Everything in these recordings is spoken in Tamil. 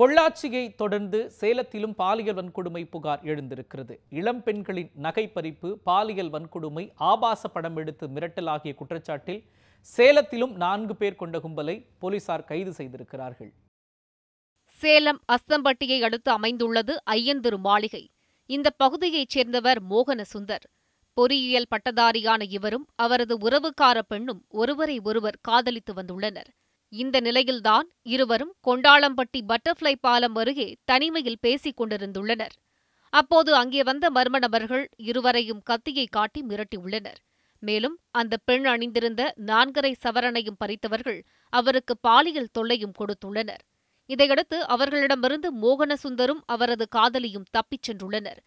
பொள்ளாச்சியை தொடர்ந்து சேலத்திலும் பாலியல் வன்கொடுமை புகார் எழுந்திருக்கிறது. இளம் பெண்களின் நகை பறிப்பு பாலியல் வன்கொடுமை ஆபாச படம் எடுத்து மிரட்டல் ஆகிய குற்றச்சாட்டில் சேலத்திலும் நான்கு பேர் கொண்ட கும்பலை போலீசார் கைது செய்திருக்கிறார்கள். சேலம் அஸ்தம்பட்டியை அடுத்து அமைந்துள்ளது ஐயந்திரு மாளிகை. இந்த பகுதியைச் சேர்ந்தவர் மோகன சுந்தர் பொறியியல் பட்டதாரியான இவரும் அவரது உறவுக்கார பெண்ணும் ஒருவரை ஒருவர் காதலித்து வந்துள்ளனர். இந்த நிலையில்தான் இருவரும் கொண்டாளம்பட்டி பட்டர்ஃப்ளை பாலம் அருகே தனிமையில் பேசிக் கொண்டிருந்துள்ளனர். அப்போது அங்கே வந்த மர்ம நபர்கள் இருவரையும் கத்தியை காட்டி மிரட்டியுள்ளனர். மேலும் அந்த பெண் அணிந்திருந்த நான்கரை சவரனையும் பறித்தவர்கள் அவருக்கு பாலியல் தொல்லையும் கொடுத்துள்ளனர். இதையடுத்து அவர்களிடமிருந்து மோகனசுந்தரும் அவரது காதலியும் தப்பிச் சென்றுள்ளனர்.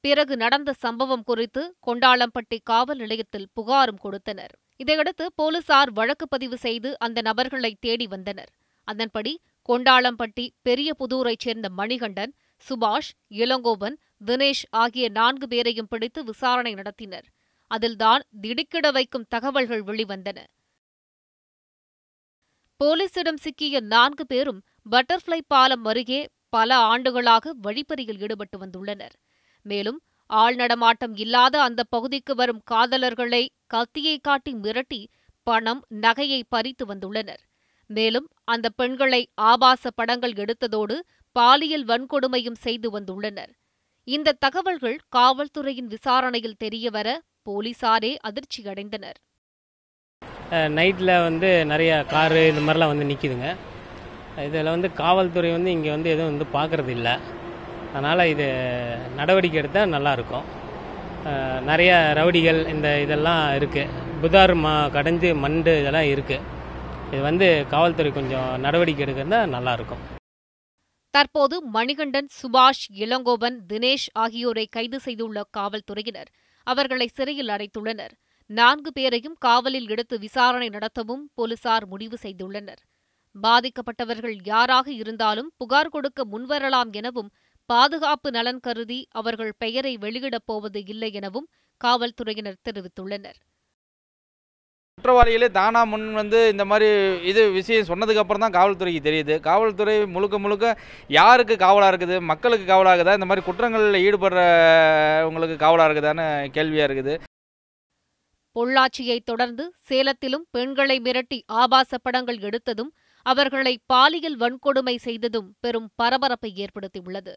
பிறகு நடந்த சம்பவம் குறித்து கொண்டாளம்பட்டி காவல் நிலையத்தில் புகாரும் கொடுத்தனர். இதையடுத்து போலீசார் வழக்கு பதிவு செய்து அந்த நபர்களை தேடி வந்தனர். அதன்படி கொண்டாளம்பட்டி பெரிய புதூரைச் சேர்ந்த மணிகண்டன் சுபாஷ் இளங்கோவன் தினேஷ் ஆகிய நான்கு பேரையும் பிடித்து விசாரணை நடத்தினர். அதில்தான் திடுக்கிட வைக்கும் தகவல்கள் வெளிவந்தன. போலீசிடம் சிக்கிய நான்கு பேரும் பட்டர்ஃப்ளை பாலம் அருகே பல ஆண்டுகளாக வழிப்பறியில் ஈடுபட்டு வந்துள்ளனர். மேலும் ஆள் நடமாட்டம் இல்லாத அந்த பகுதிக்கு வரும் காதலர்களை கத்தியை காட்டி மிரட்டி பணம் நகையை பறித்து வந்துள்ளனர். மேலும் அந்த பெண்களை ஆபாச படங்கள் எடுத்ததோடு பாலியல் வன்கொடுமையும் செய்து வந்துள்ளனர். இந்த தகவல்கள் காவல்துறையின் விசாரணையில் தெரியவர போலீசாரே அதிர்ச்சியடைந்தனர். நைட்டில் வந்து நிறைய காரு இந்த மாதிரிலாம் வந்து நிற்கிதுங்க இதில் வந்து காவல்துறை வந்து இங்கே வந்து எதுவும் வந்து பார்க்குறது இல்லை. அதனால் இது நடவடிக்கை எடுத்தால் நல்லாயிருக்கும் நிறைய ரவுடிகள் இந்த இதெல்லாம் இருக்குது புதார் மா கடைஞ்சு மண்டு இதெல்லாம் இருக்குது இது வந்து காவல்துறை கொஞ்சம் நடவடிக்கை எடுக்கிறதா நல்லாயிருக்கும் தற்போது மணிகண்டன் சுபாஷ் இளங்கோவன் தினேஷ் ஆகியோரை கைது செய்துள்ள காவல்துறையினர் அவர்களை சிறையில் அடைத்துள்ளனர். நான்கு பேரையும் காவலில் எடுத்து விசாரணை நடத்தவும் போலீசார் முடிவு செய்துள்ளனர். பாதிக்கப்பட்டவர்கள் யாராக இருந்தாலும் புகார் கொடுக்க முன்வரலாம் எனவும் பாதுகாப்பு நலன் கருதி அவர்கள் பெயரை வெளியிடப் போவது இல்லை எனவும் காவல்துறையினர் தெரிவித்துள்ளனர். குற்றவாளிகளே தானா முன் வந்து இந்த மாதிரி இது விஷயம் சொன்னதுக்கு அப்புறம் தான் காவல்துறைக்கு தெரியுது. காவல்துறை முழுக்க முழுக்க யாருக்கு காவலாக இருக்குது? மக்களுக்கு காவலாக இருக்குதா? இந்த மாதிரி குற்றங்களில் ஈடுபடுறவங்களுக்கு காவலாக இருக்குதான்னு கேள்வியாக இருக்குது. பொள்ளாச்சியை தொடர்ந்து சேலத்திலும் பெண்களை மிரட்டி ஆபாச படங்கள் எடுத்ததும் அவர்களை பாலியல் வன்கொடுமை செய்ததும் பெரும் பரபரப்பை ஏற்படுத்தியுள்ளது.